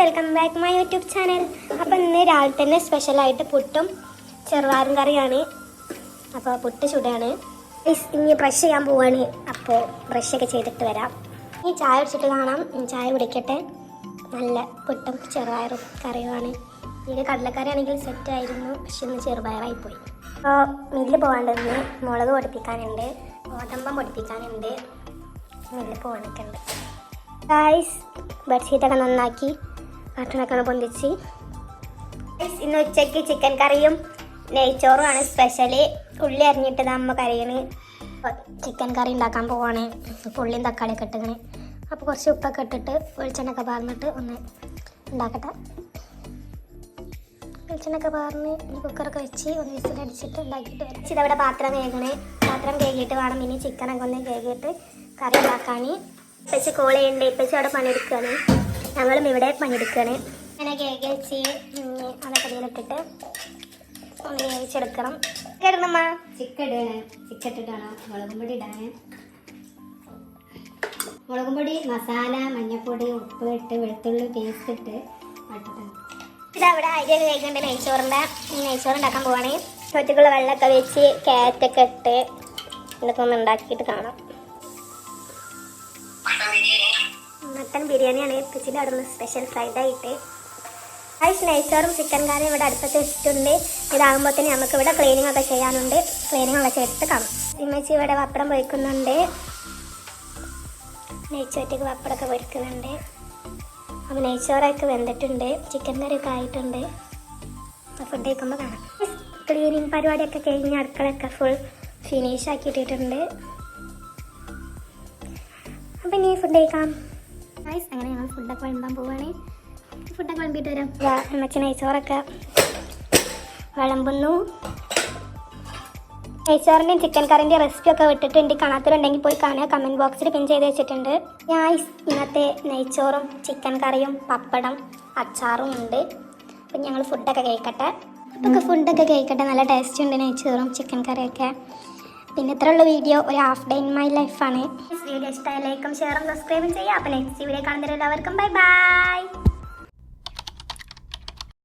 Welcome back my YouTube channel അപ്പോൾ ഇന്ന് രാവിലെ തന്നെ സ്പെഷ്യലായിട്ട് പുട്ടും ചെറുവാറും കറിയാണ്. അപ്പോൾ പുട്ട് ചുടാണ്. ഇനി ബ്രഷ് ചെയ്യാൻ പോവാണ്. അപ്പോൾ ബ്രഷൊക്കെ ചെയ്തിട്ട് വരാം. ഇനി ചായ കുടിച്ചിട്ട് കാണാം. ചായ കുടിക്കട്ടെ. നല്ല പുട്ടും ചെറുപയറും കറിയുമാണ്. ഇനി കടലക്കറി ആണെങ്കിൽ സെറ്റായിരുന്നു പക്ഷെ ഇന്ന് ചെറുപയറായി പോയി. അപ്പോൾ മില്ല് പോകാണ്ടെന്ന് മുളക് പൊടിപ്പിക്കാനുണ്ട്. ഓതമ്പം പൊടിപ്പിക്കാനുണ്ട്. മില്ല് പോകാനൊക്കെ ഉണ്ട്. ബെഡ്ഷീറ്റൊക്കെ നന്നാക്കി. കട്ടണൊക്കെ പൊന്തിച്ച്. Guys, ഇന്ന് ഉച്ചയ്ക്ക് ചിക്കൻ കറിയും നെയ്ച്ചോറുമാണ് സ്പെഷ്യൽ ഉള്ളി അരിഞ്ഞിട്ട് നമ്മ കറിയണ് ചിക്കൻ കറി ഉണ്ടാക്കാൻ പോവാണ്. അപ്പോൾ ഉള്ളിയും തക്കാളിയൊക്കെ ഇട്ടിക്കണ് അപ്പോൾ കുറച്ച് ഉപ്പൊക്കെ ഇട്ടിട്ട് വെളിച്ചെണ്ണൊക്കെ പാർന്നിട്ട് ഒന്ന് ഉണ്ടാക്കട്ടെ. വെളിച്ചെണ്ണൊക്കെ പാർന്ന് കുക്കറൊക്കെ വെച്ച് ഒന്ന് വിസിലടിച്ചിട്ട് ഉണ്ടാക്കിയിട്ട് വരാം. ഇതവിടെ പാത്രം കേൾക്കണേ പാത്രം കേക്കിയിട്ട് വേണം. ഇനി ചിക്കനൊക്കെ ഒന്ന് കേകിയിട്ട് കറി ഉണ്ടാക്കാൻ ഇപ്പച്ച് കോൾ ചെയ്യണ്ടേ അവിടെ പണിയെടുക്കുകയാണ് ഞങ്ങളും ഇവിടെ പണിയെടുക്കുകയാണ്. അങ്ങനെ കേക്ക് വെച്ച് അതൊക്കെ ഇതിലിട്ടിട്ട് ഒന്ന് വേവിച്ചെടുക്കണം. കേടണമ്മ ചിക്കൻ ഇടുകയാണ് ചിക്കൻ ഇട്ടിട്ടാണ് മുളകും പൊടി ഇടാന്. മുളകും പൊടി മസാല മഞ്ഞൾപ്പൊടി ഉപ്പ് ഇട്ട് വെളുത്തുള്ളി പേസ്റ്റ് ഇട്ട് വട്ടട്ടെ. ഇതവിടെ അരി കഴിക്കേണ്ട നെയ്ച്ചോറിന്റെ നെയ്ച്ചോറ് ഉണ്ടാക്കാൻ പോവാണ്. ഒറ്റക്കുള്ള വെള്ളമൊക്കെ വെച്ച് കാറ്റൊക്കെ ഇട്ട് ഇതൊക്കെ ഒന്ന് ഉണ്ടാക്കിയിട്ട് കാണാം. മട്ടൻ ബിരിയാണിയാണ് ഇപ്പച്ചിന്റെ അവിടെ നിന്ന് സ്പെഷ്യൽ ഫ്രൈഡ് ആയിട്ട്. ഐസ് നെയ്ച്ചോറും ചിക്കൻ കറിയും ഇവിടെ അടുപ്പത്ത് വെച്ചിട്ടുണ്ട്. ഇതാകുമ്പോഴത്തേന് നമുക്ക് ഇവിടെ ക്ലീനിങ് ഒക്കെ ചെയ്യാനുണ്ട്. ക്ലീനിങ് ഒക്കെ ചെയ്തിട്ട് കാണാം. ഇമ്മച്ചി ഇവിടെ പപ്പടം പൊരിക്കുന്നുണ്ട്. നെയ്ച്ചോറ്റക്ക് പപ്പടമൊക്കെ പൊരിക്കുന്നുണ്ട്. അപ്പോൾ നെയ്ച്ചോറൊക്കെ വെന്തിട്ടുണ്ട്. ചിക്കൻ കറിയൊക്കെ ആയിട്ടുണ്ട്. ഫുഡ് കഴിക്കുമ്പോൾ കാണാം. ക്ലീനിങ് പരിപാടിയൊക്കെ കഴിഞ്ഞ് അടുക്കളയൊക്കെ ഫുൾ ഫിനിഷ് ആക്കിയിട്ടിട്ടുണ്ട്. അപ്പം ഇനി ഫുഡ് കഴിക്കാം. ഗൈസ് അങ്ങനെ ഞങ്ങൾ ഫുഡൊക്കെ വിളമ്പാൻ പോവുകയാണ് ഫുഡൊക്കെ വിളമ്പിയിട്ട് വരാം. അമ്മച്ചി നെയ്ച്ചോറൊക്കെ വിളമ്പുന്നു. നെയ്ച്ചോറിന്റെയും ചിക്കൻ കറിന്റെ റെസിപ്പി ഒക്കെ വിട്ടിട്ടുണ്ട്. കാണാത്തവരുണ്ടെങ്കിൽ പോയി കാണുക. കമന്റ് ബോക്സിൽ പിൻ ചെയ്ത് വെച്ചിട്ടുണ്ട്. ഞാൻ ഇന്നത്തെ നെയ്ച്ചോറും ചിക്കൻ കറിയും പപ്പടം അച്ചാറും ഉണ്ട്. അപ്പം ഞങ്ങൾ ഫുഡൊക്കെ കഴിക്കട്ടെ. അപ്പോൾ ഫുഡൊക്കെ കഴിക്കട്ടെ. നല്ല ടേസ്റ്റ് ഉണ്ട് നെയ്ച്ചോറും ചിക്കൻ കറിയൊക്കെ പിന്നെ ഇത്രയുള്ള വീഡിയോ ഒരു ഹാഫ് ഡേ ഇൻ മൈ ലൈഫാണ് വീഡിയോ ഇഷ്ടമായ ലൈക്കും ഷെയറും സബ്സ്ക്രൈബും ചെയ്യുക. അപ്പോൾ നെക്സ്റ്റ് വീഡിയോ കാണുന്നവരെല്ലാവർക്കും ബൈ ബൈ